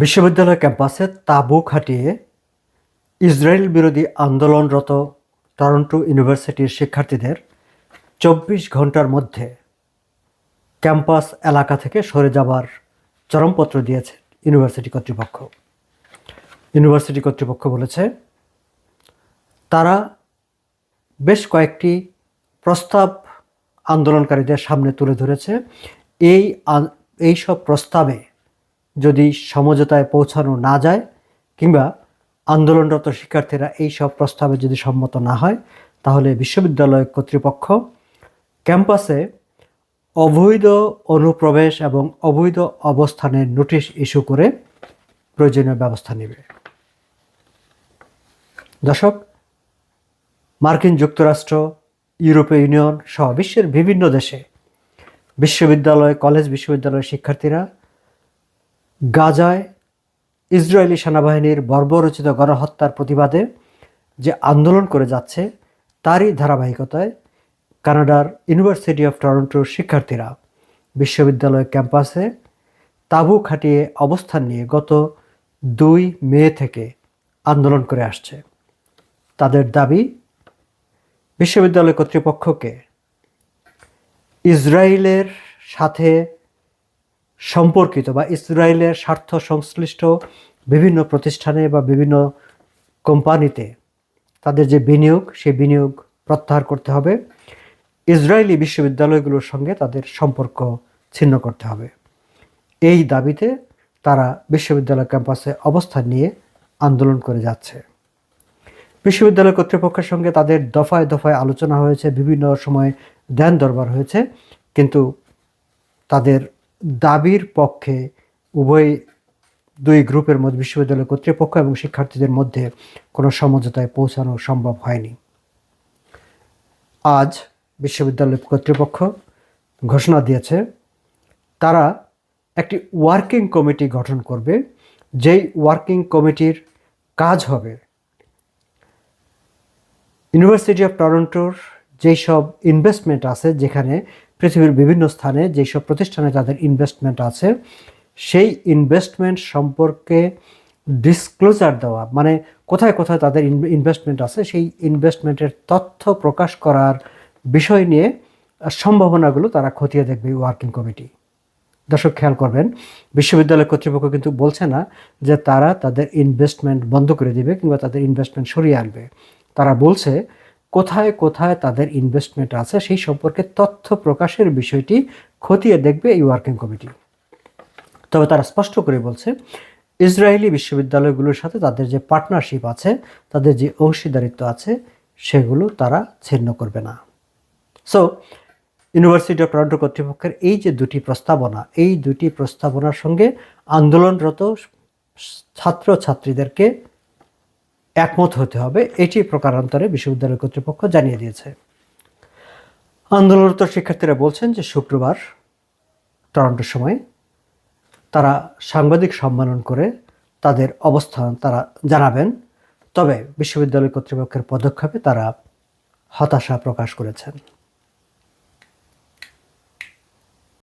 বিশ্ববিদ্যালয় ক্যাম্পাসে তাঁবু খাটিয়ে ইসরায়েল বিরোধী আন্দোলনরত টরন্টো ইউনিভার্সিটির শিক্ষার্থীদের চব্বিশ ঘণ্টার মধ্যে ক্যাম্পাস এলাকা থেকে সরে যাবার চরমপত্র দিয়েছে ইউনিভার্সিটি কর্তৃপক্ষ। ইউনিভার্সিটি কর্তৃপক্ষ বলেছে, তারা বেশ কয়েকটি প্রস্তাব আন্দোলনকারীদের সামনে তুলে ধরেছে। এই এই সব প্রস্তাবে যদি সমঝোতায় পৌঁছানো না যায় কিংবা আন্দোলনরত শিক্ষার্থীরা এই সব প্রস্তাবে যদি সম্মত না হয়, তাহলে বিশ্ববিদ্যালয় কর্তৃপক্ষ ক্যাম্পাসে অবৈধ অনুপ্রবেশ এবং অবৈধ অবস্থানের নোটিশ ইস্যু করে প্রয়োজনীয় ব্যবস্থা নেবে। দর্শক, মার্কিন যুক্তরাষ্ট্র, ইউরোপীয় ইউনিয়ন সহ বিশ্বের বিভিন্ন দেশে বিশ্ববিদ্যালয়, কলেজ, বিশ্ববিদ্যালয়ের শিক্ষার্থীরা গাজায় ইসরায়েলি সেনাবাহিনীর বর্বরচিত গণহত্যার প্রতিবাদে যে আন্দোলন করে যাচ্ছে, তারই ধারাবাহিকতায় কানাডার ইউনিভার্সিটি অফ টরন্টোর শিক্ষার্থীরা বিশ্ববিদ্যালয় ক্যাম্পাসে তাঁবু খাটিয়ে অবস্থান নিয়ে গত দুই মে থেকে আন্দোলন করে আসছে। তাদের দাবি, বিশ্ববিদ্যালয় কর্তৃপক্ষকে ইসরায়েলের সাথে সম্পর্কিত বা ইসরায়েলের স্বার্থ সংশ্লিষ্ট বিভিন্ন প্রতিষ্ঠানে বা বিভিন্ন কোম্পানিতে তাদের যে বিনিয়োগ, সেই বিনিয়োগ প্রত্যাহার করতে হবে। ইসরায়েলি বিশ্ববিদ্যালয়গুলোর সঙ্গে তাদের সম্পর্ক ছিন্ন করতে হবে। এই দাবিতে তারা বিশ্ববিদ্যালয় ক্যাম্পাসে অবস্থান নিয়ে আন্দোলন করে যাচ্ছে। বিশ্ববিদ্যালয় কর্তৃপক্ষের সঙ্গে তাদের দফায় দফায় আলোচনা হয়েছে, বিভিন্ন সময় ধ্যান দরবার হয়েছে, কিন্তু তাদের দাবির পক্ষে উভয় দুই গ্রুপের মধ্যে, বিশ্ববিদ্যালয় কর্তৃপক্ষ এবং শিক্ষার্থীদের মধ্যে কোনো সমঝোতায় পৌঁছানো সম্ভব হয়নি। আজ বিশ্ববিদ্যালয় কর্তৃপক্ষ ঘোষণা দিয়েছে, তারা একটি ওয়ার্কিং কমিটি গঠন করবে, যেই ওয়ার্কিং কমিটির কাজ হবে। ইউনিভার্সিটি অফ টরন্টোর যেই সব ইনভেস্টমেন্ট আছে যেখানে পৃথিবীর বিভিন্ন স্থানে যেই সব প্রতিষ্ঠানে তাদের ইনভেস্টমেন্ট আছে, সেই ইনভেস্টমেন্ট সম্পর্কে ডিসক্লোজার দেওয়া মানে কোথায় কোথায় তাদের ইনভেস্টমেন্ট আছে, সেই ইনভেস্টমেন্টের তথ্য প্রকাশ করার বিষয় নিয়ে সম্ভাবনাগুলো তারা খতিয়ে দেখবে ওয়ার্কিং কমিটি দর্শক, খেয়াল করবেন, বিশ্ববিদ্যালয় কর্তৃপক্ষ কিন্তু বলছে না যে তারা তাদের ইনভেস্টমেন্ট বন্ধ করে দিবে কিংবা তাদের ইনভেস্টমেন্ট সরিয়ে আনবে। তারা বলছে কোথায় কোথায় তাদের ইনভেস্টমেন্ট আছে সেই সম্পর্কে তথ্য প্রকাশের বিষয়টি খতিয়ে দেখবে এই ওয়ার্কিং কমিটি তবে তারা স্পষ্ট করে বলছে, ইসরায়েলি বিশ্ববিদ্যালয়গুলোর সাথে তাদের যে পার্টনারশিপ আছে, তাদের যে অংশীদারিত্ব আছে, সেগুলো তারা ছিন্ন করবে না। সো ইউনিভার্সিটি অফ টরন্টো কর্তৃপক্ষের এই যে দুটি প্রস্তাবনা, এই দুটি প্রস্তাবনার সঙ্গে আন্দোলনরত ছাত্র ছাত্রীদেরকে একমত হতে হবে, এটি প্রকারান্তরে বিশ্ববিদ্যালয় কর্তৃপক্ষ জানিয়ে দিয়েছে। আন্দোলনরত শিক্ষার্থীরা বলছেন যে শুক্রবার টরন্টোর সময় তারা সাংবাদিক সম্মানন করে তাদের অবস্থান তারা জানাবেন, তবে বিশ্ববিদ্যালয় কর্তৃপক্ষের পদক্ষেপে তারা হতাশা প্রকাশ করেছেন।